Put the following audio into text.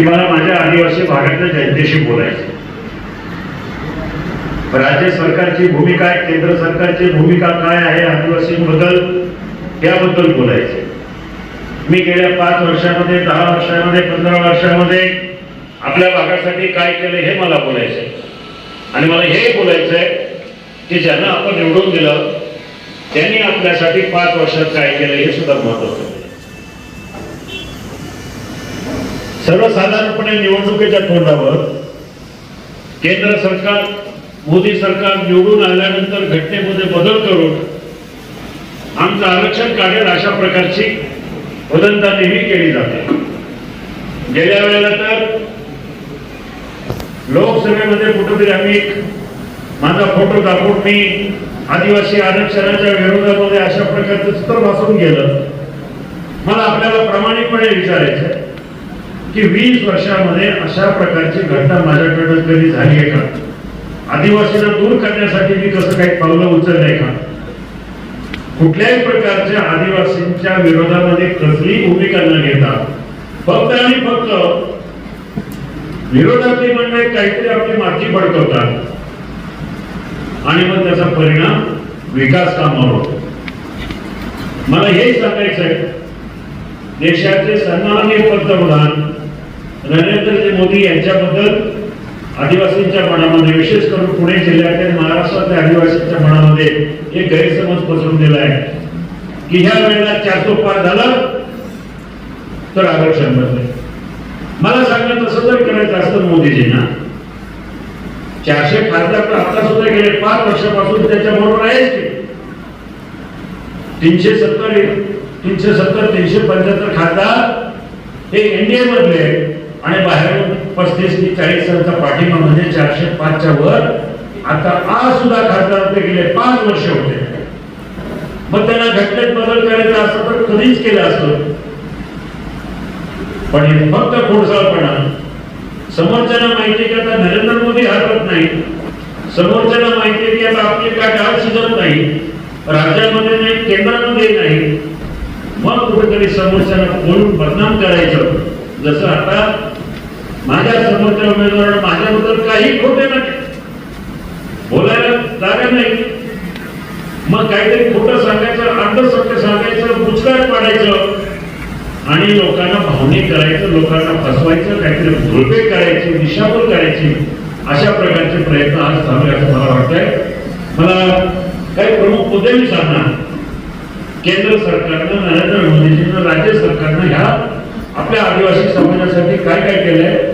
की मला माझ्या आदिवासी भागातल्या जनतेशी बोलायचं. राज्य सरकारची भूमिका आहे केंद्र सरकारची भूमिका काय आहे आदिवासींबद्दल याबद्दल बोलायचे. मी गेल्या पाच वर्षामध्ये दहा वर्षामध्ये पंधरा वर्षामध्ये आपल्या भागासाठी काय केलं हे मला बोलायचंय. आणि मला हे बोलायचंय की ज्यांना आपण निवडून दिलं त्यांनी आपल्यासाठी पाच वर्षात काय केलं हे सुद्धा महत्वाचं आहे. सर्वसाधारणपणे निवडणुकीच्या तोंडावर केंद्र सरकार मोदी सरकार निवडून आल्यानंतर घटनेमध्ये बदल करून आमचं आरक्षण काढेल अशा प्रकारची वदंता नेहमी केली जाते. गेल्या वेळेला तर लोकसभेमध्ये कुठेतरी आम्ही एक माझा फोटो दाखवून मी आदिवासी आरक्षणाच्या विरोधामध्ये अशा प्रकारचं चित्र भासून गेलं. मला आपल्याला प्रामाणिकपणे विचारायचं की वीस वर्षामध्ये अशा प्रकारची घटना माझ्याकडे कधी झाली आहे का? आदिवासींना दूर करण्यासाठी मी कसं काही पावलं उचललंय का? कुठल्याही प्रकारच्या आदिवासींच्या विरोधामध्ये कसली भूमिका न घेता फक्त आणि फक्त विरोधातली मंडळी काहीतरी आपली माती भडकवतात आणि मग त्याचा परिणाम विकास कामावर होतो. मला हे सांगायचं आहे देशाचे सन्माननीय पंतप्रधान नरेंद्रजी मोदी यांच्याबद्दल आदिवासींच्या मनामध्ये विशेष करून पुणे जिल्ह्यातील महाराष्ट्रातल्या आदिवासींच्या मनामध्ये एक गैरसमज पसरून दिला आहे की ह्या वेळेला चारसो पार झालं तर आरक्षण बदले मला सांगा तसं जर करायचं असतं मोदीजींना. चारशे खासदार तर आता सुद्धा गेले पाच वर्षापासून त्याच्याबरोबर आहेच की तीनशे सत्तर तीनशे सत्तर तीनशे पंच्याहत्तर खासदार हे एनडीए मधले आणि बाहेरून पस्तीस ते चाळीस जणांचा पाठिंबा म्हणजे चारशे पाचच्या वर. आता आज सुद्धा खासदार ते गेले पाच वर्ष होते. मग त्यांना घटनेत बदल करायचा असतं तर कधीच केलं असतं. पण हे फक्त खोडसाळपणा समोरच्याला माहिती की आता नरेंद्र मोदी हरकत नाही. समोरच्याला माहिती आहे की आता आपली काय डाळ शिजत नाही. राज्यामध्ये नाही केंद्रामध्ये नाही. मग कुठेतरी समोरच्याला बोलून बदनाम करायचं. जसं आता माझ्या समोरच्या उमेदवाराला माझ्याबद्दल काही खोटे नाही. बोलायला जागा नाही. मग काहीतरी खोटं सांगायचं अंधसत्य सांगायचं बुचकाट पाडायचं आणि लोकांना भावनिक करायचं लोकांना फसवायचं काहीतरी भुलपे करायची दिशाभूल करायची अशा प्रकारचे प्रयत्न आज चालू आहे असं मला वाटतंय. मला काही प्रमुख मुद्दे मी सांगणार. केंद्र सरकारनं नरेंद्र मोदीजीनं राज्य सरकारनं ह्या आपल्या आदिवासी समाजासाठी काय काय केलंय?